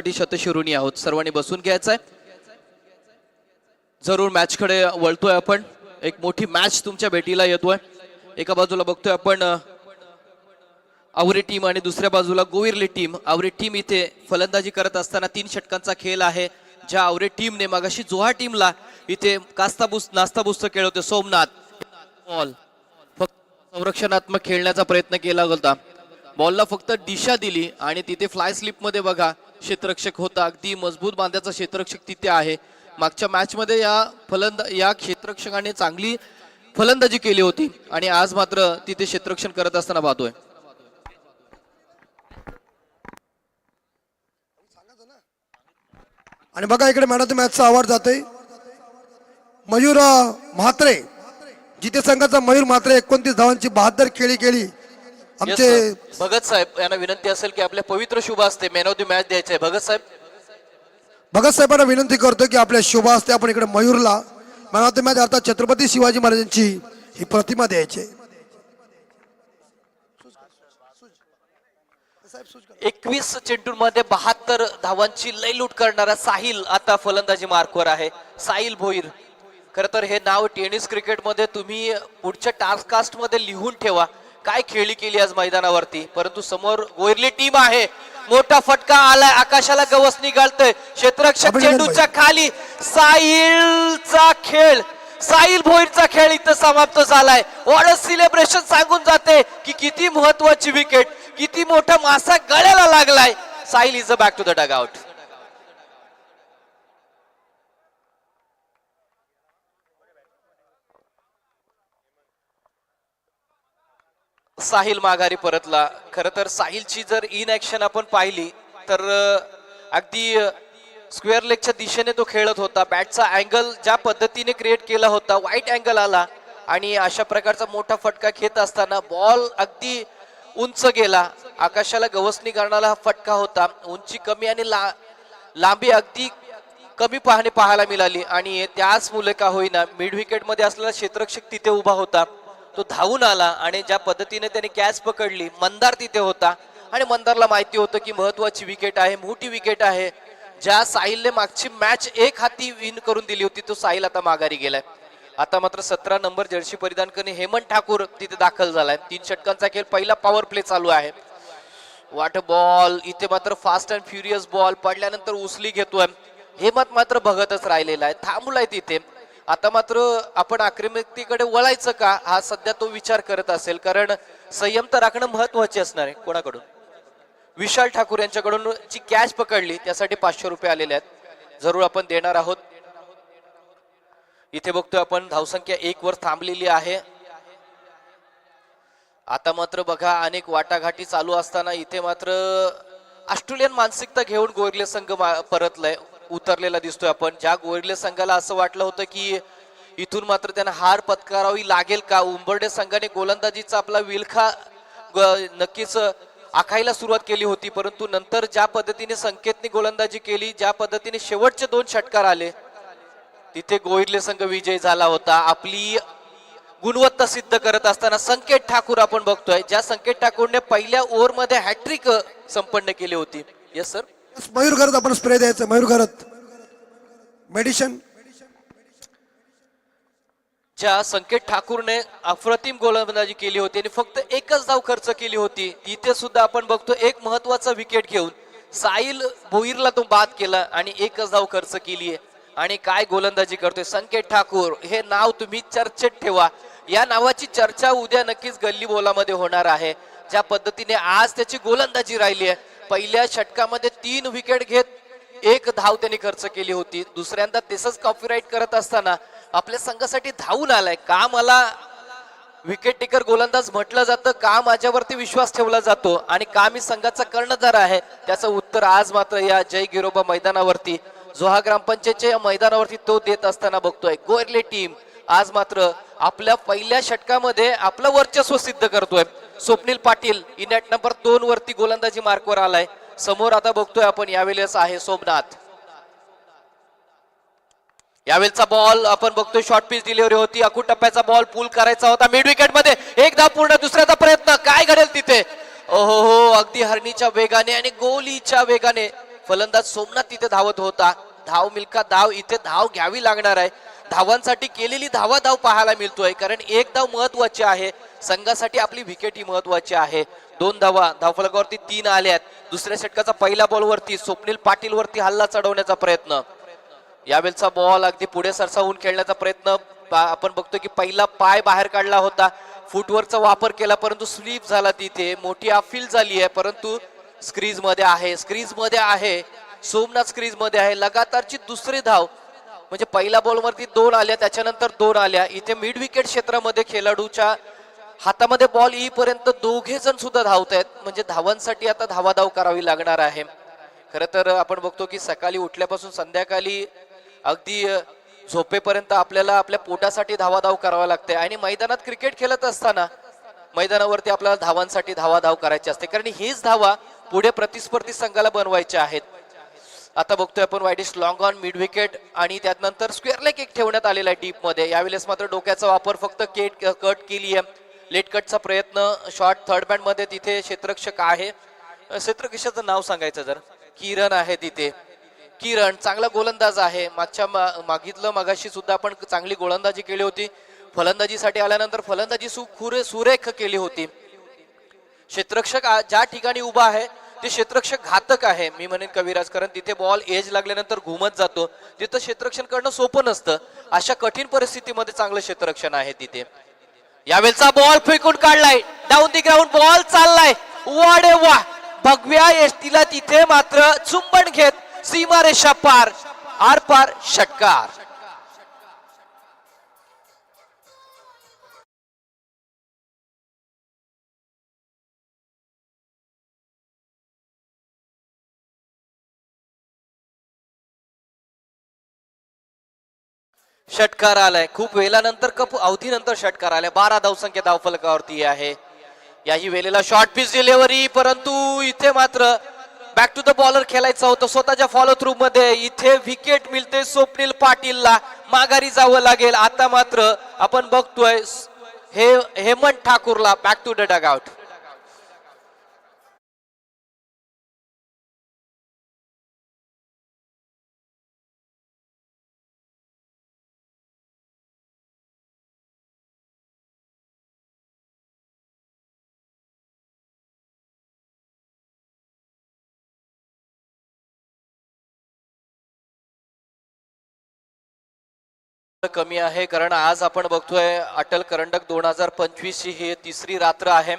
साठी शतशिरोनी आहोत. सर्वांनी बसून घ्यायचंय. जरूर मॅचकडे वळतोय आपण. एक मोठी मॅच तुमच्या भेटीला येतोय. एका बाजूला बघतोय आपण आवरी टीम आणि दुसऱ्या बाजूला गोविरली टीम आवरी टीम इथे फलंदाजी करत असताना तीन षटकांचा खेळ आहे. ज्या आवरे टीमने मागाशी जोहा टीमला इथे कास्ताबुस नास्ताबुस्त खेळ होते. सोमनाथ. बॉल फक्त संरक्षणात्मक खेळण्याचा प्रयत्न केला होता. बॉलला फक्त दिशा दिली आणि तिथे फ्लाय स्लिपमध्ये बघा. क्षेत्ररक्षक होता. अगदी मजबूत बांध्याचा क्षेत्ररक्षक तिथे आहे. मागच्या मॅचमध्ये या फलंद या क्षेत्ररक्षकाने चांगली फलंदाजी केली होती. आणि आज मात्र तिथे क्षेत्ररक्षण करत असताना पाहतोय. आणि बघा इकडे मॅन ऑफ द मॅचचा अवॉर्ड जाते मयूर म्हात्रे. जिथे संघाचा मयूर म्हात्रे एकोणतीस धावांची बहात्तर खेळी केली. आमचे. भगत साहेब यांना विनंती असेल की आपल्या पवित्र शुभ असते मॅन ऑफ द मॅच द्यायचे भगत साहेब? भगत साहेबांना विनंती करतो की आपल्या शुभ असते आपण इकडे मयूरला मॅन ऑफ द मॅच अर्थात छत्रपती शिवाजी महाराजांची ही प्रतिमा द्यायची. एकवीस चेंडूंमध्ये बहात्तर धावांची लय लूट करणारा साहिल आता फलंदाजी मार्कवर आहे. साहिल भोईर. खर तर हे नाव टेनिस क्रिकेटमध्ये तुम्ही पुढच्या टास्क कास्टमध्ये लिहून ठेवा. काय खेळी केली आज मैदानावरती? परंतु समोर गोयरली टीम आहे. मोठा फटका आलाय. आकाशाला गवस निघालतोय. क्षेत्ररक्षक अभिनंदन चेंडूच्या खाली साहिलचा खेळ. साहिल भोईरचा खेळ इथं समाप्त झालाय. वॉट सिलेब्रेशन सांगून जाते की किती महत्वाची विकेट किती मोठा मासा गळ्याला लागलाय. Sahil is a back to the dug Sahil माघारी परतला. खर तर साहिलची जर इन ऍक्शन आपण पाहिली तर अगदी स्क्वेअर लेगच्या दिशेने तो खेळत होता. बॅटचा अँगल ज्या पद्धतीने क्रिएट केला होता वाईट अँगल आला. आणि अशा प्रकारचा मोठा फटका घेत असताना बॉल अगदी उंच गेला. आकाशाला गवसणी करणारा हा फटका होता. उंची कमी आणि ला लांबी अगदी कमी पाहणे पाहायला मिळाली. आणि त्याच मुले का होईना मिड विकेटमध्ये असलेला क्षेत्रक्षक तिथे उभा होता. तो धावून आला आणि ज्या पद्धतीने त्याने कॅच पकडली मंदार तिथे होता. आणि मंदारला माहिती होतं की महत्वाची विकेट आहे मोठी विकेट आहे. ज्या साहिलने मागची मॅच एक हाती विन करून दिली होती तो साहिल आता माघारी गेलाय. आता मात्र सतरा नंबर जर्सी परिधान करणे हेमंत ठाकूर तिथे दाखल झालाय. तीन षटकांचा खेळ पहिला पॉवर प्ले चालू आहे. वाट बॉल इथे मात्र फास्ट अँड फ्युरियस बॉल पडल्यानंतर उचली घेतोय. हेमंत मात्र बघतच राहिलेला आहे. थांबलाय तिथे. आता मात्र आपण आक्रमकतेकडे वळायचं का? हा सध्या तो विचार करत असेल. कारण संयम तर राखणं महत्त्वाचे असणार आहे कोणाकडून? विशाल ठाकूर यांच्याकडून जी कॅच पकडली त्यासाठी पाचशे रुपये आलेले आहेत. जरूर आपण देणार आहोत. इथे बघतोय आपण धावसंख्या एक वर थांबलेली आहे. आता मात्र बघा अनेक वाटाघाटी चालू असताना इथे मात्र ऑस्ट्रेलियन मानसिकता घेऊन गोरले संघ परतलाय. उतरलेला दिसतोय आपण. ज्या गोरिले संघाला असं वाटलं होतं की इथून मात्र त्यांना हार पत्करावी लागेल का? उंबर्डे संघाने गोलंदाजीचा आपला विलखा नक्कीच आखायला सुरुवात केली होती. परंतु नंतर ज्या पद्धतीने संकेतने गोलंदाजी केली ज्या पद्धतीने शेवटचे दोन षटकार आले तिथे गोहिरले संघ विजय झाला होता. आपली गुणवत्ता सिद्ध करत असताना संकेत ठाकूर आपण बघतोय. ज्या संकेत ठाकूरने पहिल्या ओव्हरमध्ये हॅट्रिक संपन्न केली होती. येस सर मयूर घरात आपण स्प्रे द्यायचं. मयूर घरात. मेडिशन ज्या संकेत ठाकूरने अप्रतिम गोलंदाजी केली होती आणि फक्त एकच धाव खर्च केली होती. तिथे सुद्धा आपण बघतो एक महत्त्वाचा विकेट घेऊन साहिल भोईरला तो बाद केला आणि एकच धाव खर्च केली आहे. आणि काय गोलंदाजी करतोय संकेत ठाकूर. हे नाव तुम्ही चर्चेत ठेवा. या नावाची चर्चा उद्या नक्कीच गल्ली बोलामध्ये होणार आहे. ज्या पद्धतीने आज त्याची गोलंदाजी राहिली आहे. पहिल्या षटकामध्ये तीन विकेट घेत एक धाव त्यांनी खर्च केली होती. दुसऱ्यांदा तसंच कॉपीराईट करत असताना आपल्या संघासाठी धावून आलाय. का मला विकेट टेकर गोलंदाज म्हटलं जातं? का माझ्यावरती विश्वास ठेवला जातो? आणि का मी संघाचा कर्णधार आहे? त्याचं उत्तर आज मात्र या जय गिरोबा मैदानावरती जोहा ग्रामपंचायतच्या मैदानावरती तो देत असताना बघतोय. गोरले टीम आज मात्र आपल्या पहिल्या षटकामध्ये आपलं वर्चस्व सिद्ध करतोय. स्वप्नील पाटील इनॅट नंबर दोन वरती गोलंदाजी मार्कवर आलाय. समोर आता बघतोय आपण यावेळेस आहे सोमनाथ. यावेळचा बॉल आपण बघतोय शॉर्ट पिच डिलिव्हरी होती. अकू टप्प्याचा बॉल पूल करायचा होता. मिड विकेटमध्ये एकदा पूर्ण दुसऱ्याचा प्रयत्न. काय घडेल तिथे? ओहो हो अगदी हरणीच्या वेगाने आणि गोलीच्या वेगाने फलंदाज सोमनाथ तिथे धावत होता. धाव मिल्का धाव इथे धाव घ्यावी लागणार आहे. धावांसाठी केलेली धावा धाव पाहायला मिळतोय कारण एक धाव महत्वाची आहे. संघासाठी आपली विकेट ही महत्वाची आहे. दोन धावा धावफलकावरती तीन आल्यात. दुसऱ्या षटकाचा पहिला बॉलवरती स्वप्नील पाटील वरती हल्ला चढवण्याचा प्रयत्न. यावेळचा बॉल अगदी पुढे सरसावून खेळण्याचा प्रयत्न आपण बघतो की पहिला पाय बाहेर काढला होता. फुटवरचा वापर केला परंतु स्लीप झाला तिथे. मोठी अफील झाली आहे परंतु स्क्रीजमध्ये आहे. स्क्रीजमध्ये आहे. सोमनाथ क्रीजमध्ये आहे. लगातारची दुसरी धाव म्हणजे पहिल्या बॉलवरती दोन आल्या त्याच्यानंतर दोन आल्या. इथे मिड विकेट क्षेत्रामध्ये खेळाडूच्या हातामध्ये बॉल येईपर्यंत दोघे जण सुद्धा धावत आहेत. म्हणजे धावांसाठी आता धावाधाव करावी लागणार आहे. खरं तर आपण बघतो की सकाळी उठल्यापासून संध्याकाळी अगदी झोपेपर्यंत आपल्याला आपल्या पोटासाठी धावाधाव करावा लागते. आणि मैदानात क्रिकेट खेळत असताना मैदानावरती आपल्याला धावांसाठी धावाधाव करायची असते. कारण हीच धावा पुढे प्रतिस्पर्धी संघाला बनवायच्या आहेत. आता बघतोय आपण wideish long on mid wicket आणि त्यानंतर स्क्वेअर लेग एक ठेवण्यात आलेला आहे डीपमध्ये यावेळेस मात्र डोक्याचा वापर फक्त केट कट uh, केली आहे. लेट कटचा प्रयत्न शॉर्ट थर्ड बँडमध्ये तिथे क्षेत्रक्षक आहे. अ, नाव सांगायचं जर. किरण आहे तिथे. किरण चांगला गोलंदाज आहे. मागच्या मा- मागितलं मागाशी सुद्धा आपण चांगली गोलंदाजी केली होती. फलंदाजीसाठी आल्यानंतर फलंदाजी सुरे सुरेख केली होती. क्षेत्रक्षक ज्या ठिकाणी उभा आहे ते क्षेत्रक्षक घातक आहे. मी म्हणेन कविराज कारण तिथे बॉल एज लागल्यानंतर घुमत जातो. तिथं क्षेत्रक्षण करणं सोपं नसतं अशा कठीण परिस्थितीमध्ये चांगलं क्षेत्रक्षण आहे तिथे. यावेळचा बॉल फेकून काढलाय. डाऊन दी ग्राउंड बॉल चाललाय. वाडे वा. भगव्या एसटीला तिथे मात्र चुंबन घेत सीमारेषा पार. आर पार षटकार. षटकार आलाय. खूप वेळानंतर कप अवधीनंतर षटकार आलाय. बारा धावसंख्या धावफलकावरती आहे. याही वेळेला शॉर्ट पिच डिलिव्हरी परंतु इथे मात्र बॅक टू द बॉलर खेळायचं होतं. स्वतःच्या फॉलो थ्रू मध्ये इथे विकेट मिळते स्वप्नील पाटीलला. माघारी जावं लागेल. आता मात्र आपण बघतोय हे हेमंत ठाकूरला बॅक टू द डग कमी आहे कारण आज आपण बघतोय अटल करंडक दोन हजार पंचवीस ही तिसरी रात्र आहे.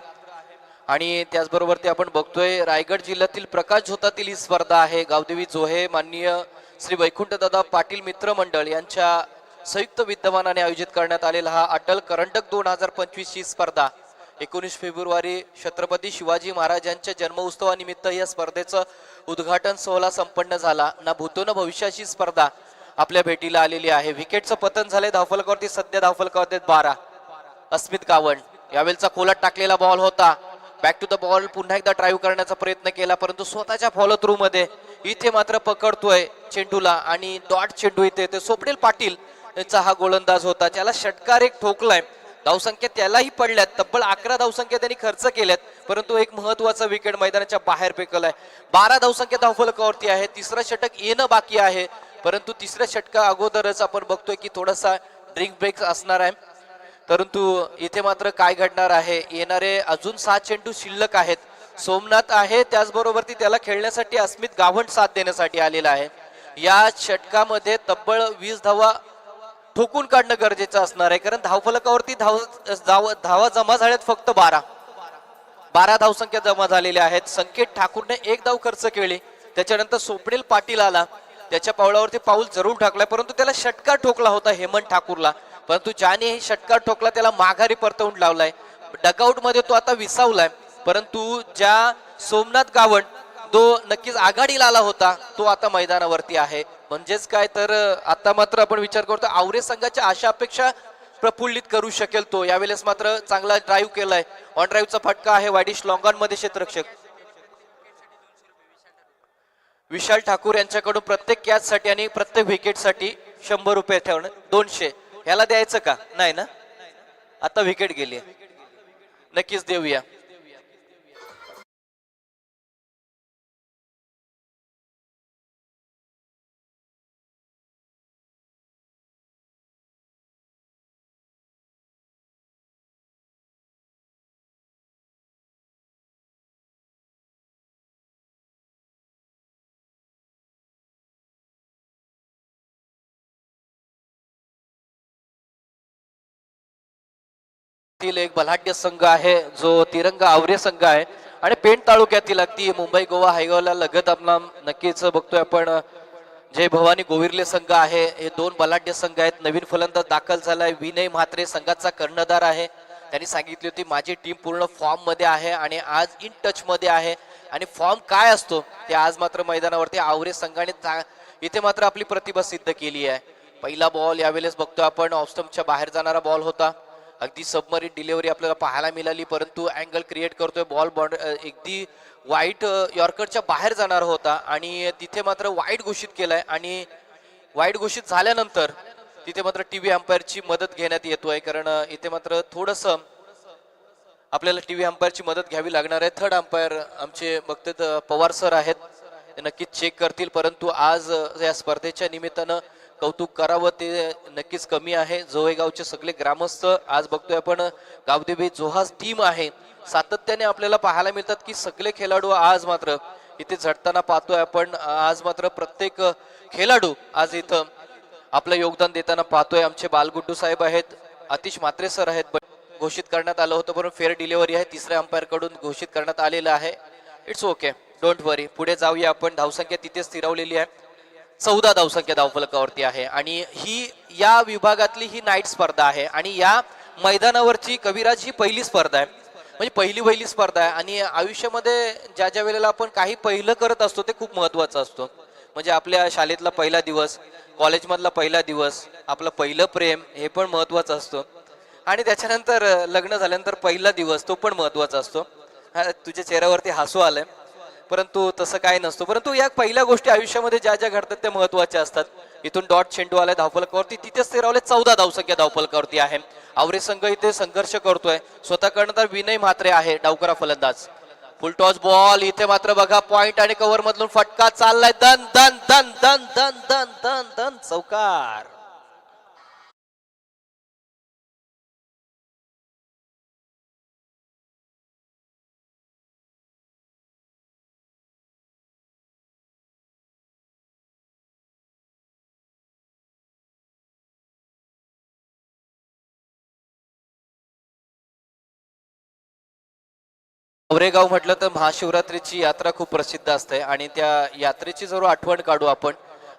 आणि त्याचबरोबर ते आपण बघतोय रायगड जिल्ह्यातील प्रकाश झोतातील ही स्पर्धा आहे. गावदेवी जोहे माननीय श्री वैकुंठदादा पाटील मित्र मंडळ यांच्या संयुक्त विद्यमानाने आयोजित करण्यात आलेला हा अटल करंडक दोन हजार पंचवीस ही स्पर्धा. एकोणीस फेब्रुवारी छत्रपती शिवाजी महाराजांच्या जन्मोत्सवानिमित्त या स्पर्धेचं उद्घाटन सोहळा संपन्न झाला. ना भूतो न भविष्याची स्पर्धा आपल्या भेटीला आलेली आहे. विकेटचं पतन झालंय. धावफलकावरती सध्या धावफलकावरती बारा. अस्मित गावण यावेळचा खोलात टाकलेला बॉल होता. बॅक टू द बॉल पुन्हा एकदा ड्राईव्ह करण्याचा प्रयत्न केला परंतु स्वतःच्या फॉलो थ्रू मध्ये इथे मात्र पकडतोय चेंडूला आणि डॉट चेंडू इथे ते स्वप्नील पाटील यांचा हा गोलंदाज होता ज्याला षटकार एक ठोकलाय. धावसंख्या त्यालाही पडल्यात. तब्बल अकरा धावसंख्या त्यांनी खर्च केल्यात परंतु एक महत्त्वाचा विकेट मैदानाच्या बाहेर फेकलाय. बारा धावसंख्या धावफलकावरती आहे. तिसरं षटक येणं बाकी आहे. परंतु तिसऱ्या षटका अगोदरच आपण बघतोय की थोडासा ड्रिंक ब्रेक असणार आहे. परंतु इथे मात्र काय घडणार आहे? येणारे अजून सहा चेंडू शिल्लक आहेत. सोमनाथ आहे त्याचबरोबर ती त्याला खेळण्यासाठी अस्मित गावंड साथ देण्यासाठी आलेला आहे. या षटकामध्ये तब्बल वीस धावा ठोकून काढणं गरजेचं असणार आहे. कारण धावफलकावरती धाव धाव धावा जमा झाल्यात फक्त बारा. बारा धावसंख्या जमा झालेल्या आहेत. संकेत ठाकूरने एक धाव खर्च केली. त्याच्यानंतर स्वप्नील पाटील आला. त्याच्या पावलावरती पाऊल जरूर टाकलाय परंतु त्याला षटकार ठोकला होता हेमंत ठाकूरला. परंतु ज्याने हे षटकार ठोकला त्याला माघारी परतवून लावलाय. डगआउटमध्ये तो आता विसावलाय. परंतु ज्या सोमनाथ गावण तो नक्कीच आघाडीला आला होता तो आता मैदानावरती आहे. म्हणजेच काय तर आता मात्र आपण विचार करतो आवरे संघाच्या आशा अपेक्षा प्रफुल्लित करू शकेल तो. यावेळेस मात्र चांगला ड्राईव्ह केलाय. ऑन ड्राईव्हचा फटका आहे वायडिश लॉंगॉनमध्ये क्षेत्ररक्षक. विशाल ठाकूर यांच्याकडून प्रत्येक कॅचसाठी आणि प्रत्येक विकेटसाठी शंभर रुपये ठेवणं दोनशे. ह्याला द्यायचं का? नाही ना? आता विकेट गेली नक्कीच देऊया. तील एक बलाढ्य संघ आहे जो तिरंगा आवरे संघ आहे. आणि पेण तालुक्यातील अगदी मुंबई गोवा हायवेला लगत आपला नक्कीच बघतोय आपण. जय भवानी गोविर्ले संघ आहे. हे दोन बलाढ्य संघ आहेत. नवीन फलंदाज दाखल झालाय. विनय म्हात्रे संघाचा कर्णधार आहे. त्यांनी सांगितली होती माझी टीम पूर्ण फॉर्ममध्ये आहे आणि आज इन टच मध्ये आहे. आणि फॉर्म काय असतो ते आज मात्र मैदानावरती आवरे संघाने चा- इथे मात्र आपली प्रतिभा सिद्ध केली आहे. पहिला बॉल यावेळेस बघतो आपण. ऑफस्टमच्या बाहेर जाणारा बॉल होता. अगदी सबमरीन डिलिव्हरी आपल्याला पाहायला मिळाली परंतु अँगल क्रिएट करतोय बॉल बॉन्ड अगदी वाईट यॉर्करच्या बाहेर जाणार होता आणि तिथे मात्र वाईट घोषित केलाय आणि वाईट घोषित झाल्यानंतर तिथे मात्र टीव्ही अंपायरची मदत घेण्यात येतोय कारण इथे मात्र थोडस आपल्याला टीव्ही अंपायरची मदत घ्यावी लागणार आहे. थर्ड अंपायर आमचे बघतात पवार सर आहेत. ते नक्कीच चेक करतील परंतु आज या स्पर्धेच्या निमित्तानं कौतुक करावं ते नक्कीच कमी आहे. जोहेगावचे सगळे ग्रामस्थ आज बघतोय आपण गावदेवी जोहास टीम आहे. सातत्याने आपल्याला पाहायला मिळतात की सगळे खेळाडू आज मात्र इथे झटताना पाहतोय आपण. आज मात्र प्रत्येक खेळाडू आज इथं आपलं योगदान देताना पाहतोय. आमचे बालगुड्डू साहेब आहेत अतिश मात्रे सर आहेत पण घोषित करण्यात आलं होतं परंतु फेअर डिलिव्हरी आहे. तिसऱ्या अंपायरकडून घोषित करण्यात आलेलं आहे. इट्स ओके डोंट वरी पुढे जाऊया आपण. धावसंख्या तिथे स्थिरावलेली आहे. चौदा धावसंख्या धावफलकावरती आहे. आणि ही या विभागातली ही नाईट स्पर्धा आहे. आणि या मैदानावरची कविराज ही पहिली स्पर्धा आहे. म्हणजे पहिली पहिली स्पर्धा आहे. आणि आयुष्यामध्ये ज्या ज्या वेळेला आपण काही पहिलं करत असतो ते खूप महत्वाचं असतो. म्हणजे आपल्या शाळेतला पहिला दिवस कॉलेजमधला पहिला दिवस आपलं पहिलं प्रेम हे पण महत्वाचं असतं. आणि त्याच्यानंतर लग्न झाल्यानंतर पहिला दिवस तो पण महत्त्वाचा असतो. तुझ्या चेहऱ्यावरती हसू आलंय. परंतु तसं काय नसतं. परंतु या पहिल्या गोष्टी आयुष्यामध्ये ज्या ज्या घडतात त्या महत्त्वाच्या असतात. इथून डॉट चेंडू आलाय धावफलकावरती तिथेच ते रावले चौदा धावसंख्या धावफलकावरती आहे. आवरे संघ इथे संघर्ष करतोय. स्वतःकडनं तर विनय म्हात्रे आहे डावकरा फलंदाज. फुल टॉस बॉल इथे मात्र बघा पॉइंट आणि कव्हर मधून फटका चाललाय. दन दन दन दन दन दन दन दन चौकार. औरेगाव म्हटलं तर महाशिवरात्रीची यात्रा खूप प्रसिद्ध असते आणि त्या यात्रेची जरूर आठवण काढू आपण.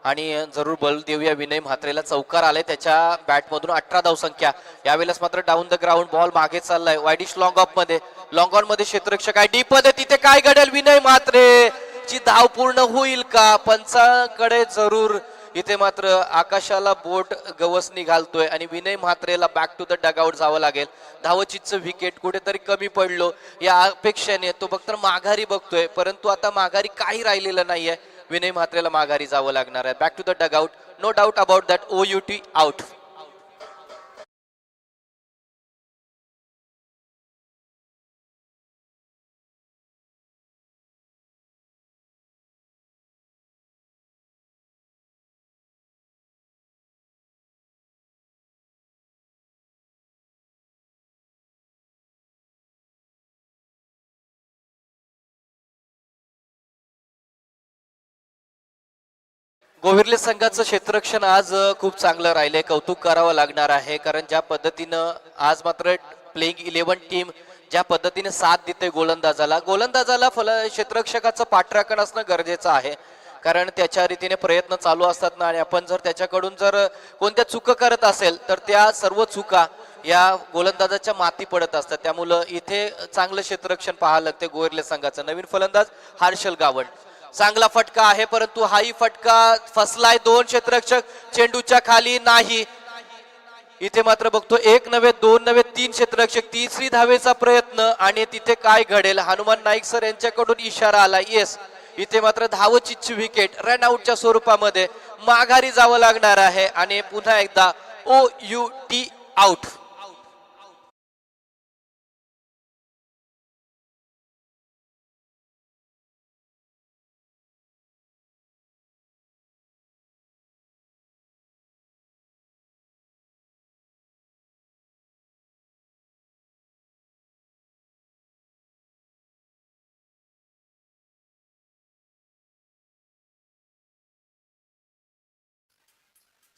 आणि जरूर बल देऊया विनय म्हात्रेला. चौकार आले त्याच्या बॅटमधून अठरा धावसंख्या यावेळेस मात्र डाऊन द ग्राउंड बॉल मागे चाललाय. वायडिश लॉंग ऑफमध्ये. लॉंग ऑनमध्ये क्षेत्ररक्षक आहे. डीपमध्ये तिथे काय घडेल विनय म्हात्रे? ची धाव पूर्ण होईल का? पंचाकडे जरूर इथे मात्र आकाशाला बोट गवसणी घालतोय आणि विनय म्हात्रेला बॅक टू द डगआउट जावं लागेल. धावचीचं विकेट कुठेतरी कमी पडलो. या अपेक्षेने तो फक्त माघारी बघतोय. परंतु आता माघारी काही राहिलेलं नाहीये. विनय म्हात्रेला माघारी जावं लागणार आहे. Back to the dugout no doubt about that O U T out गोविर्ले संघाचं क्षेत्ररक्षण आज खूप चांगलं राहिलंय. कौतुक करावं लागणार आहे. कारण ज्या पद्धतीनं आज मात्र प्लेइंग इलेव्हन टीम ज्या पद्धतीने साथ देते गोलंदाजाला गोलंदाजाला फल क्षेत्ररक्षकाचं पाठराखण असणं गरजेचं आहे. कारण त्याच्या रीतीने प्रयत्न चालू असतात ना. आणि आपण जर त्याच्याकडून जर कोणत्या चुका करत असेल तर त्या सर्व चुका या गोलंदाजाच्या माती पडत असतात. त्यामुळं इथे चांगलं क्षेत्ररक्षण पाहायला लागते गोविर्ले संघाचं. नवीन फलंदाज हर्षल गावड. चांगला फटका आहे परंतु हाही फटका फसलाय दोन क्षेत्ररक्षक. चेंडूच्या खाली नाही. इथे मात्र बघतो एक नव्हे दोन नव्हे तीन क्षेत्ररक्षक. तिसरी धावेचा प्रयत्न आणि तिथे काय घडेल? हनुमान नाईक सर यांच्याकडून इशारा आला. येस इथे मात्र धावचीची विकेट रन आउटच्या स्वरूपामध्ये माघारी जावं लागणार आहे. आणि पुन्हा एकदा ओ यू टी आउट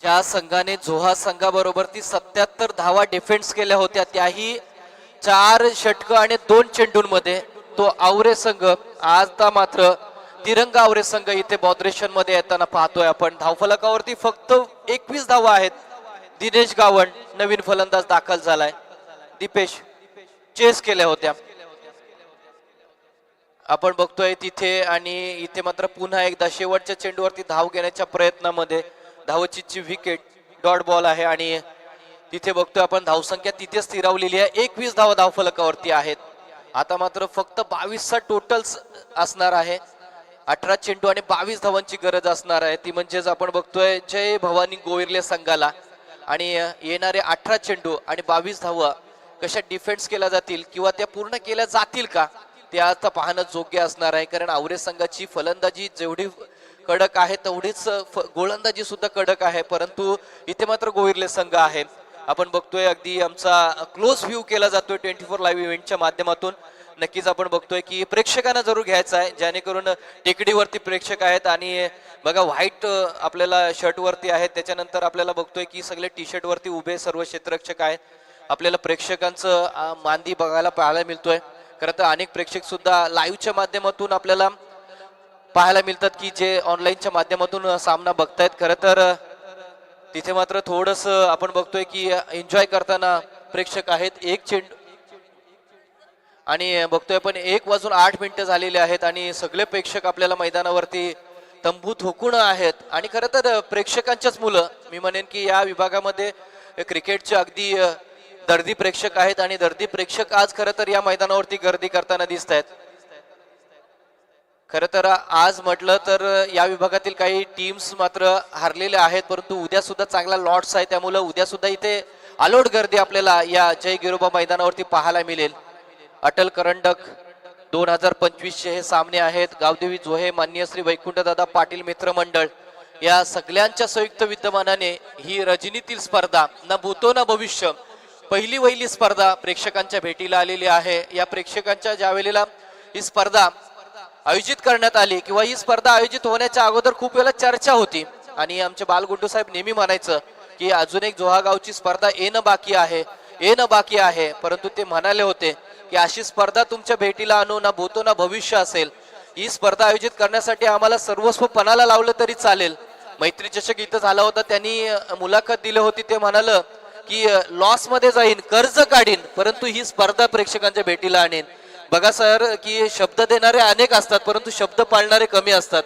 ज्या संघाने जोहा संघाबरोबर ती सत्याहत्तर धावा डिफेन्स केल्या होत्या त्याही चार षटक आणि दोन चेंडूंमध्ये तो आवरे संघ आता मात्र तिरंगा आवरे संघ इथे बॉद्रेशनमध्ये येताना पाहतोय आपण. धावफलकावरती फक्त एकवीस धावा आहेत. दिनेश गावण नवीन फलंदाज दाखल झालाय. दीपेश चेस केल्या होत्या. आपण बघतोय तिथे आणि इथे मात्र पुन्हा एकदा शेवटच्या चेंडूवरती धाव घेण्याच्या प्रयत्नामध्ये धावचीची विकेट डॉट बॉल आहे आणि तिथे बघतोय आपण धावसंख्या तिथे स्थिरावलेली आहे. एकवीस धावा धावफलकावरती आहेत. आता मात्र फक्त बावीसचा टोटल असणार आहे. अठरा चेंडू आणि बावीस धावांची गरज असणार आहे. ती म्हणजेच आपण बघतोय जय भवानी गोविरले संघाला. आणि येणारे अठरा चेंडू आणि बावीस धावा कशा डिफेन्स केल्या जातील किंवा त्या पूर्ण केल्या जातील का ते आता पाहणं योग्य असणार आहे. कारण आवरे संघाची फलंदाजी जेवढी कडक आहे तेवढीच फ- गोलंदाजी सुद्धा कडक आहे परंतु इथे मात्र गोविरले संघ आहे. आपण बघतोय अगदी आमचा क्लोज व्ह्यू केला जातोय ट्वेंटी फोर लाईव्ह इव्हेंटच्या माध्यमातून. नक्कीच आपण बघतोय की प्रेक्षकांना जरूर घ्यायचा आहे जेणेकरून टेकडीवरती प्रेक्षक आहेत आणि बघा व्हाईट आपल्याला शर्टवरती आहेत. त्याच्यानंतर आपल्याला बघतोय की सगळे टी शर्टवरती उभे सर्व क्षेत्ररक्षक आहेत. आपल्याला प्रेक्षकांचं मांदी बघायला पाहायला मिळतोय. खरं तर अनेक प्रेक्षक सुद्धा लाईव्हच्या माध्यमातून आपल्याला पाहायला मिळतात की जे ऑनलाईनच्या माध्यमातून सामना बघतायत. खरं तर तिथे मात्र थोडस आपण बघतोय की एन्जॉय करताना प्रेक्षक आहेत. एक चेंडू आणि बघतोय पण एक वाजून आठ मिनिटं झालेली आहेत आणि सगळे प्रेक्षक आपल्याला मैदानावरती तंबू थोकून आहेत. आणि खरं तर प्रेक्षकांच्याच मुलं मी म्हणेन की या विभागामध्ये क्रिकेटचे अगदी दर्दी प्रेक्षक आहेत. आणि दर्दी प्रेक्षक आज खरं तर या मैदानावरती गर्दी करताना दिसत आहेत खरं तर आज म्हटलं तर या विभागातील काही टीम्स मात्र हारलेल्या आहेत परंतु उद्या सुद्धा चांगला लॉट्स आहे. त्यामुळं उद्या सुद्धा इथे अलोट गर्दी आपल्याला या जय गिरोबा मैदानावरती पाहायला मिळेल. अटल करंडक दोन हजार पंचवीसचे हे सामने आहेत. गावदेवी जोहे मान्य श्री वैकुंठदादा पाटील मित्र मंडळ या सगळ्यांच्या संयुक्त विद्यमानाने ही रजनीतील स्पर्धा ना भूतो ना भविष्य पहिली वहिली स्पर्धा प्रेक्षकांच्या भेटीला आलेली आहे. या प्रेक्षकांच्या ज्या वेळेला ही स्पर्धा आयोजित करण्यात आली किंवा ही स्पर्धा आयोजित होण्याच्या अगोदर खूप वेळा चर्चा होती. आणि आमचे बालगुंडू साहेब नेहमी म्हणायचं की अजून एक जोहागावची स्पर्धा येणं बाकी आहे येणं बाकी आहे. परंतु ते म्हणाले होते की अशी स्पर्धा तुमच्या भेटीला आणू ना भूतो ना भविष्य असेल. ही स्पर्धा आयोजित करण्यासाठी आम्हाला सर्वस्व पणाला लावलं तरी चालेल. मैत्री चषक इथं झाला होता त्यांनी मुलाखत दिली होती ते म्हणालं की लॉसमध्ये जाईन कर्ज काढीन परंतु ही स्पर्धा प्रेक्षकांच्या भेटीला आणेन. बघा सर की शब्द देणारे अनेक असतात परंतु शब्द पाळणारे कमी असतात.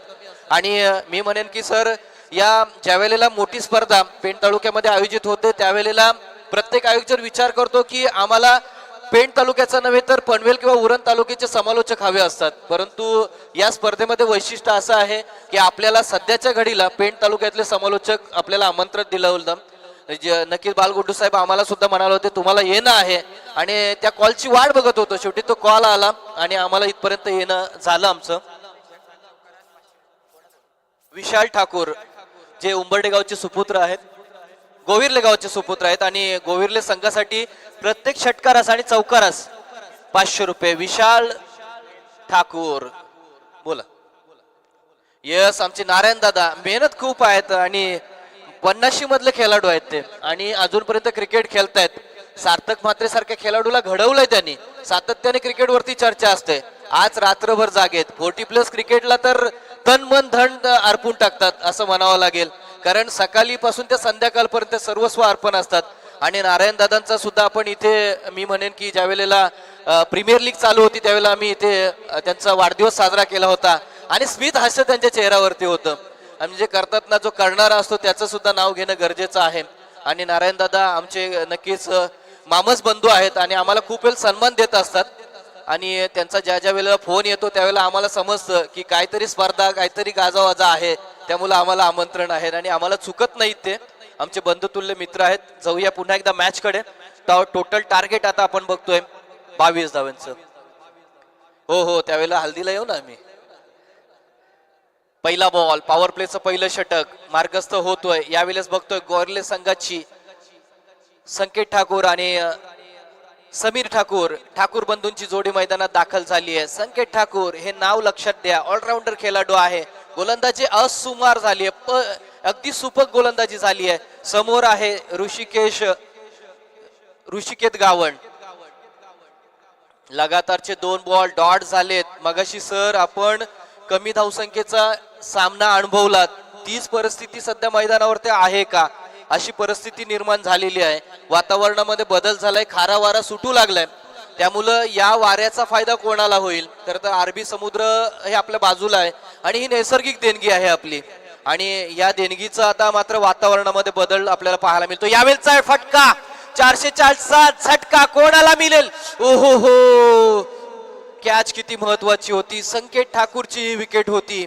आणि मी म्हणेन की सर या ज्यावेळेला मोठी स्पर्धा पेण तालुक्यामध्ये आयोजित होते त्यावेळेला प्रत्येक आयोजक विचार करतो की आम्हाला पेण तालुक्याचा नव्हे तर पनवेल किंवा उरण तालुक्याचे समालोचक हवे असतात. परंतु या स्पर्धेमध्ये वैशिष्ट्य असं आहे की आपल्याला सध्याच्या घडीला पेण तालुक्यातले समालोचक आपल्याला आमंत्रण दिलं होतं. नक्कीच बालगुड्डू साहेब आम्हाला सुद्धा म्हणाले होते तुम्हाला येणं आहे. आणि त्या कॉलची वाट बघत होतो. शेवटी तो कॉल आला आणि आम्हाला इथपर्यंत येणं झालं आमचं. विशाल ठाकूर जे उंबर्डे गावचे सुपुत्र आहेत गोविर्ले गावचे सुपुत्र आहेत आणि गोविर्ले संघासाठी प्रत्येक षटकारास आणि चौकारास पाचशे रुपये. विशाल ठाकूर बोला. यस आमचे नारायण दादा मेहनत खूप आहेत आणि पन्नाशी मधले खेळाडू आहेत ते. आणि अजूनपर्यंत क्रिकेट खेळतायत. सार्थक म्हात्रे सारख्या खेळाडूला घडवलंय त्यांनी. सातत्याने क्रिकेट वरती चर्चा असते. आज रात्रभर जागेत फोर्टी प्लस क्रिकेटला तर तन मन धन अर्पून टाकतात असं म्हणावं लागेल. कारण सकाळीपासून ते संध्याकाळपर्यंत सर्वस्व अर्पण असतात. आणि नारायण दादांचा सुद्धा आपण इथे मी म्हणेन की ज्या वेळेला प्रीमियर लीग चालू होती त्यावेळेला आम्ही इथे त्यांचा वाढदिवस साजरा केला होता. आणि स्मित हास्य त्यांच्या चेहऱ्यावरती होतं. आणि जे करतात ना जो करणारा असतो त्याचं सुद्धा नाव घेणं गरजेचं आहे. आणि नारायण दादा आमचे नक्कीच मामस बंधू आहेत आणि आम्हाला खूप वेळ सन्मान देत असतात. आणि त्यांचा ज्या ज्या वेळेला फोन येतो त्यावेळेला आम्हाला समजतं की काहीतरी स्पर्धा काहीतरी गाजावाजा आहे. त्यामुळं आम्हाला आमंत्रण आहे. आणि आम्हाला चुकत नाहीत ते. आमचे बंधुतुल्य मित्र आहेत. जाऊया पुन्हा एकदा मॅच कडे टोटल टार्गेट आता आपण बघतोय. बावीस धावांचं. हो हो त्यावेळेला हल्दीला येऊ ना आम्ही. पहिला बॉल पॉवर प्लेचं पहिलं षटक मार्गस्थ होतोय. यावेळेस बघतोय गोरले संघाची संकेत ठाकूर आणि समीर ठाकूर ठाकूर बंधूंची जोडी मैदानात दाखल झाली आहे. संकेत ठाकूर हे नाव लक्षात द्या. ऑलराऊंडर खेळाडू आहे. गोलंदाजी असुमार झाली आहे. प अगदी सुपक गोलंदाजी झाली आहे. समोर आहे ऋषिकेश ऋषिकेत गावण. लगातारचे दोन बॉल डॉट झालेत. मगाशी सर आपण कमी धावसंख्येचा सामना अनुभवला तीच परिस्थिती सध्या मैदानावरती आहे का? अशी परिस्थिती निर्माण झालेली आहे. वातावरणामध्ये बदल झालाय खारा वारा सुटू लागलाय. त्यामुळं या वाऱ्याचा फायदा कोणाला होईल? तर तर अरबी समुद्र हे आपल्या बाजूला आहे आणि ही नैसर्गिक देणगी आहे आपली. आणि या देणगीचा आता मात्र वातावरणामध्ये बदल आपल्याला पाहायला मिळतो. यावेळचा आहे फटका. चारशे चाळीसचा झटका कोणाला मिळेल? ओहो हो कॅच किती महत्वाची होती. संकेत ठाकूरची ही विकेट होती.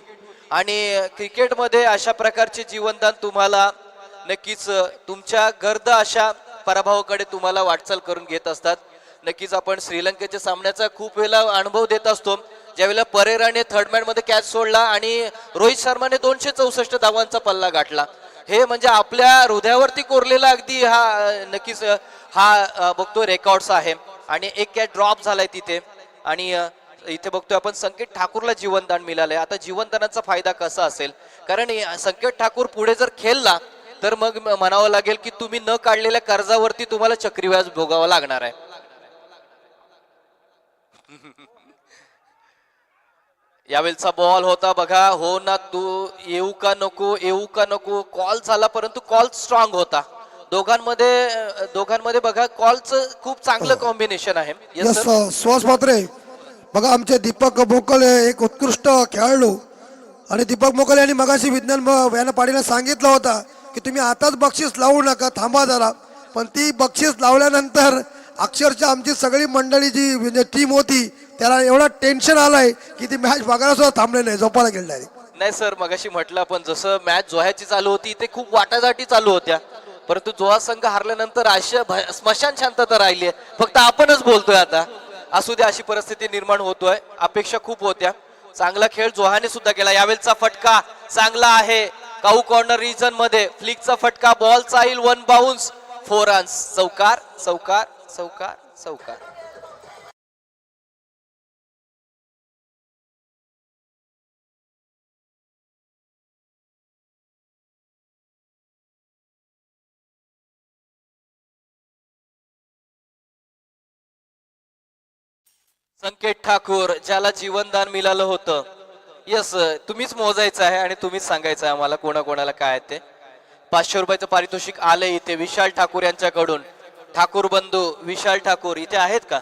आणि क्रिकेटमध्ये अशा प्रकारचे जीवनदान तुम्हाला नक्कीच तुमच्या गर्द अशा पराभवाकडे तुम्हाला वाटचाल करून घेत असतात. नक्कीच आपण श्रीलंकेच्या सामन्याचा खूप वेळा अनुभव देत असतो. ज्यावेळेला परेराने थर्ड मॅनमध्ये कॅच सोडला आणि रोहित शर्माने दोनशे चौसष्ट धावांचा पल्ला गाठला. हे म्हणजे आपल्या हृदयावरती कोरलेला अगदी हा नक्कीच हा बघतो रेकॉर्ड्स आहे. आणि एक कॅच ड्रॉप झालाय तिथे. आणि इथे बघतोय आपण संकेत ठाकूरला जीवनदान मिळालंय. आता जीवनदानाचा फायदा कसा असेल? कारण हे संकेत ठाकूर पुढे जर खेळला तर मग म्हणावं लागेल की तुम्ही न काढलेल्या कर्जावरती तुम्हाला चक्रीव्याज भोगावं लागणार आहे. यावेळचा बॉल होता बघा. हो ना तू येऊ का नको येऊ का नको कॉल झाला परंतु कॉल स्ट्रॉंग होता. दोघांमध्ये दोघांमध्ये बघा कॉलचं खूप चांगलं कॉम्बिनेशन आहे. Sir. सुहास म्हात्रे बघा आमचे दीपक मोकल एक उत्कृष्ट खेळाडू. आणि दीपक मोकल यांनी मगाशी विज्ञान म- यानं पाडीला सांगितलं होता की तुम्ही आताच बक्षीस लावू नका थांबा जरा. पण ती बक्षीस लावल्यानंतर अक्षरशः आमची सगळी मंडळी जी म्हणजे टीम होती त्याला एवढा टेन्शन आलाय की ती मॅच बघायला सुद्धा थांबले नाही झोपायला गेले नाही सर मगाशी म्हटलं आपण जसं मॅच जोह्याची चालू होती ते खूप वाटाघाटी चालू होत्या. परंतु जोहा संघ हारल्यानंतर अशा स्मशान शांतता राहिली फक्त आपणच बोलतोय आता. असू दे अशी परिस्थिती निर्माण होतोय. अपेक्षा खूप होत्या. चांगला खेळ जोहाने सुद्धा केला. यावेळचा फटका चांगला आहे. काऊ कॉर्नर रिजनमध्ये फ्लिकचा फटका बॉलचा येईल. वन बाउन्स फोर रन्स चौकार चौकार चौकार चौकार. संकेत ठाकूर ज्याला जीवनदान मिळालं होतं. यस तुम्हीच मोजायचं आहे आणि तुम्हीच सांगायचं आहे आम्हाला कोणाकोणाला काय आहे ते. पाचशे रुपयाचं पारितोषिक आलंय इथे विशाल ठाकूर यांच्याकडून. ठाकूर बंधू विशाल ठाकूर इथे आहेत का?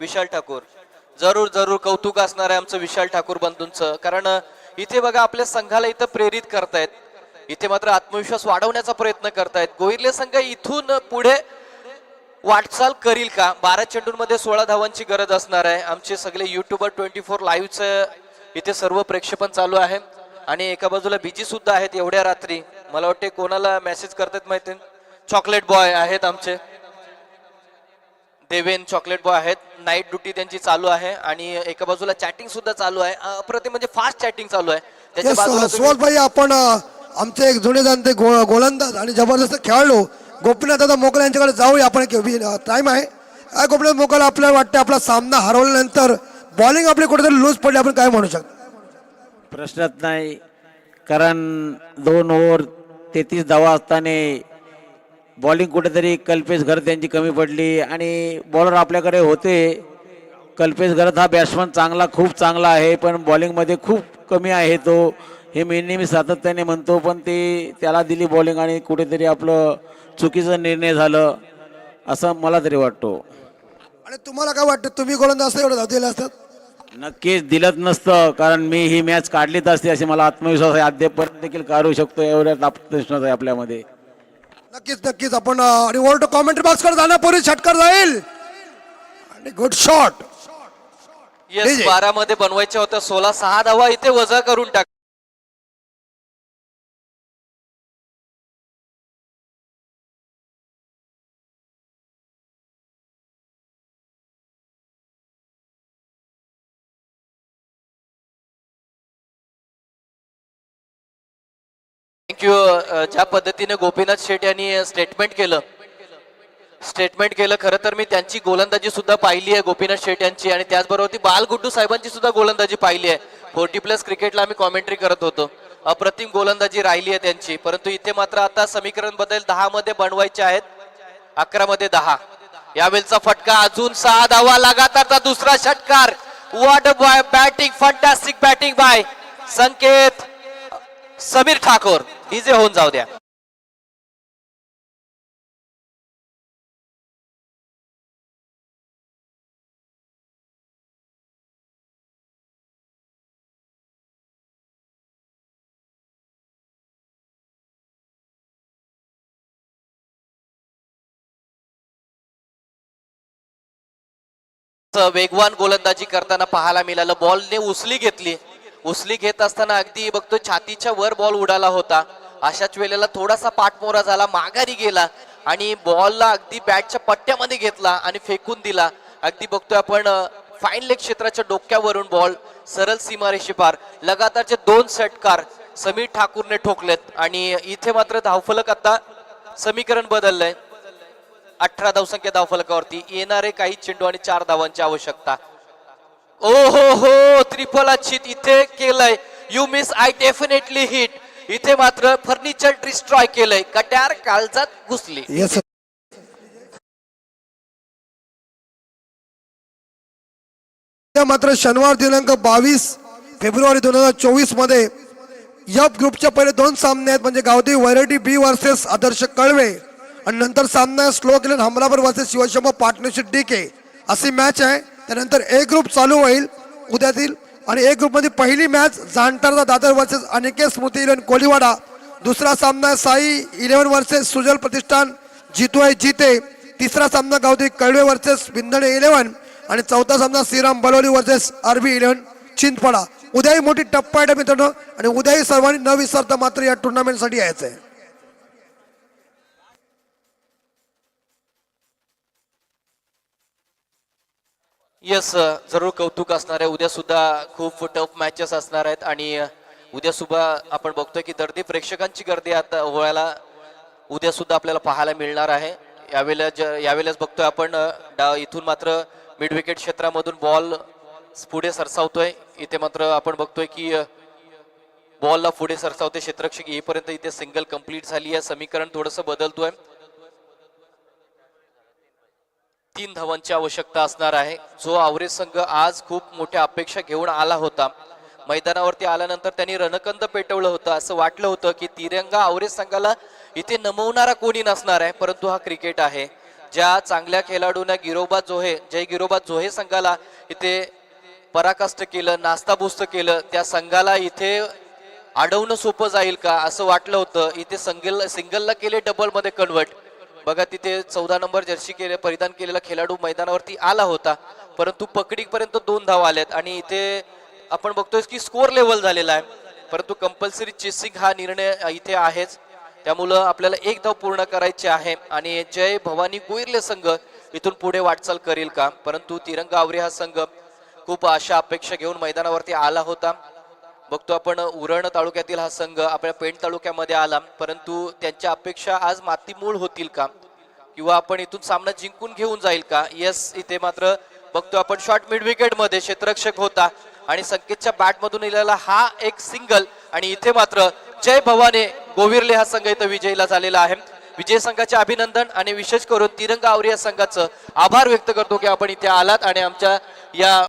विशाल ठाकूर. जरूर जरूर कौतुक असणार आहे आमचं विशाल ठाकूर बंधूंचं. कारण इथे बघा आपल्या संघाला इथं प्रेरित करतायत. इथे मात्र आत्मविश्वास वाढवण्याचा प्रयत्न करतायत. गोहिरले संघ इथून पुढे वाटचाल करील का? बारा चेंडूंमध्ये सोळा धावांची गरज असणार आहे. आमचे सगळे युट्यूबर ट्वेंटी फोर लाईव्हचं इथे सर्व प्रेक्षेपण चालू आहे. आणि एका बाजूला बिजी सुद्धा आहेत एवढ्या रात्री. मला वाटते कोणाला मेसेज करतात माहिती चॉकलेट बॉय आहेत आमचे. देवेन चॉकलेट बॉय आहेत. नाईट ड्युटी त्यांची चालू आहे. आणि एका बाजूला चॅटिंग सुद्धा चालू आहे. अप्रतिम म्हणजे फास्ट चॅटिंग चालू आहे. त्याच्या बाजूला भाई आपण आमचे एक जुने जाणते गोलंदाज आणि जबरदस्त खेळाडू. गोपीनाथ दादा मोकल यांच्याकडे जाऊया आपण टाइम आहे. काय गोपीनाथ मोकल आपल्याला वाटतं आपला सामना हरवल्यानंतर बॉलिंग आपली कुठेतरी लूज पडली आपण काय म्हणू शकतो? प्रश्नच नाही कारण दोन ओव्हर तेहतीस धावा असताना बॉलिंग कुठेतरी कल्पेश घरत यांची कमी पडली आणि बॉलर आपल्याकडे होते. कल्पेश घरत हा बॅट्समन चांगला खूप चांगला आहे पण बॉलिंगमध्ये खूप कमी आहे तो. हे मी नेहमी सातत्याने म्हणतो पण ते त्याला दिली बॉलिंग आणि कुठेतरी आपलं चुकीचं निर्णय झालं असं मला तरी वाटतो. आणि तुम्हाला काय वाटतं तुम्ही गोलंदाज असता एवढं धाव दिले असतात? नक्कीच दिलंच नसतं कारण मी ही मॅच काढलीच असते असे मला आत्मविश्वास आहे. अद्यापर्यंत देखील काढू शकतो एवढ्या आत्मविश्वास आहे आपल्यामध्ये. नक्कीच नक्कीच. आपण अ, आणि वर्ल्ड कॉमेंट्री बॉक्सकडे जाण्यापूर्वी षटकार जाईल. आणि गुड शॉट येस DJ. बारा मध्ये बनवायच्या होत्या सोळा सहा धावा इथे वजा करून टाक किंवा ज्या पद्धतीने गोपीनाथ शेठ यांनी स्टेटमेंट केलं. स्टेटमेंट केलं खरं तर मी त्यांची गोलंदाजी सुद्धा पाहिली आहे गोपीनाथ शेट यांची. आणि त्याचबरोबर ती बालगुड्डू साहेबांची सुद्धा गोलंदाजी पाहिली आहे. फोर्टी प्लस क्रिकेटला आम्ही कॉमेंट्री करत होतो. अप्रतिम गोलंदाजी राहिली आहे त्यांची. परंतु इथे मात्र आता समीकरण बदल दहा मध्ये बनवायचे आहेत. अकरा मध्ये दहा. यावेळचा फटका अजून सहा धावा लगातारचा दुसरा षटकार. What by batting fantastic batting by Sanket. Sameer Thakur इजे होऊन जाऊ द्या. वेगवान गोलंदाजी करताना पाहायला मिळालं. बॉलने उचली घेतली. उचली घेत असताना अगदी बघतो छातीच्या वर बॉल उडाला होता. अशाच वेळेला थोडासा पाठमोरा झाला माघारी गेला आणि बॉलला अगदी बॅटच्या पट्ट्यामध्ये घेतला आणि फेकून दिला. अगदी बघतोय आपण फाईन लेग क्षेत्राच्या डोक्यावरून बॉल सरळ सीमारेषे पार लगातारचे दोन षटकार समीर ठाकूरने ठोकलेत आणि इथे मात्र धावफलक आता समीकरण बदललंय. अठरा धावसंख्या धावफलकावरती येणारे काही चेंडू आणि चार धावांची आवश्यकता. ओ हो हो त्रिफल अच्छित इथे केलंय. You miss I definitely hit इथे मात्र फर्निचर डिस्ट्रॉय केलंय. कट्यार काळजात घुसली. येस मात्र शनिवार दिनांक बावीस फेब्रुवारी दोन हजार चोवीसमध्ये यप ग्रुपच्या पहिले दोन सामने आहेत म्हणजे गावठी व्हरायटी बी वर्सेस आदर्श कळवे. आणि नंतर सामना स्लो केले हमराबर versus Shivshambhar partnership D K अशी मॅच आहे. त्यानंतर ए ग्रुप चालू होईल उद्यातील. आणि ए ग्रुपमध्ये पहिली मॅच जाणतारदा दादर वर्सेस अनिकेत स्मृती इलेवन कोलीवाडा. दुसरा सामना साई इलेव्हन वर्सेस सुजल प्रतिष्ठान जितवाय जिते. तिसरा सामना गावती कळवे वर्सेस विंधणे इलेव्हन. आणि चौथा सामना श्रीराम बलोली वर्सेस अरबी इलेव्हन चिंचपडा. उद्याही मोठी टप्पा आहे मित्रांनो. आणि उद्याही सर्वांनी न विसरता मात्र या टुर्नामेंटसाठी यायचं आहे येस जरूर कौतुक असणार आहे. उद्या सुद्धा खूप टफ मॅचेस असणार आहेत आणि उद्या सुद्धा आपण बघतोय की गर्दी प्रेक्षकांची गर्दी आता व्हायला उद्या सुद्धा आपल्याला पाहायला मिळणार आहे. यावेळेला ज- यावेळेस बघतोय आपण डा इथून मात्र मिड विकेट क्षेत्रामधून बॉल पुढे सरसावतोय. इथे मात्र आपण बघतोय की बॉलला पुढे सरसावते क्षेत्रक्षक येईपर्यंत इथे सिंगल कंप्लीट झाली आहे. समीकरण थोडंसं बदलतोय. तीन धावांची आवश्यकता असणार आहे. जो आवरेज संघ आज खूप मोठ्या अपेक्षा घेऊन आला होता. मैदानावरती आल्यानंतर त्यांनी रणकंद पेटवलं होतं. असं वाटलं होतं की तिरंगा आवरेज संघाला इथे नमवणारा कोणी नसणार आहे परंतु हा क्रिकेट आहे. ज्या चांगल्या खेळाडूंना गिरोबा जोहे जय गिरोबा जोहे संघाला इथे पराकाष्ट केलं नास्ताबुस्त केलं त्या संघाला इथे अडवणं सोपं जाईल का? असं वाटलं होतं. इथे सिंगल सिंगलला केले डबलमध्ये कन्वर्ट बघा तिथे चौदा नंबर जर्सी केले परिधान केलेला खेळाडू मैदानावरती आला होता. परंतु पकडीपर्यंत दोन धाव आल्यात आणि इथे आपण बघतोय की स्कोर लेवल झालेला आहे. परंतु कंपल्सरी चेसिंग हा निर्णय इथे आहेच. त्यामुळं आपल्याला एक धाव पूर्ण करायची आहे आणि जय भवानी गोईरले संघ इथून पुढे वाटचाल करेल का? परंतु तिरंगा आवरे हा संघ खूप अशा अपेक्षा घेऊन मैदानावरती आला होता. बघतो आपण उरण तालुक्यातील हा संघ आपल्या पेण तालुक्यामध्ये आला परंतु त्यांच्या अपेक्षा आज मातीमूळ होतील का? किंवा आपण इथून सामना जिंकून घेऊन जाईल का? येस इथे मात्र बघतो आपण शॉर्ट मिड विकेटमध्ये क्षेत्ररक्षक होता आणि संकेतच्या बॅट मधून इलेला हा एक सिंगल आणि इथे मात्र जय भवाने गोविरले हा संघ इथं विजयीला झालेला आहे. विजय संघाचे अभिनंदन आणि विशेष करून तिरंगा आवरी या संघाचं आभार व्यक्त करतो की आपण इथे आलात आणि आमच्या या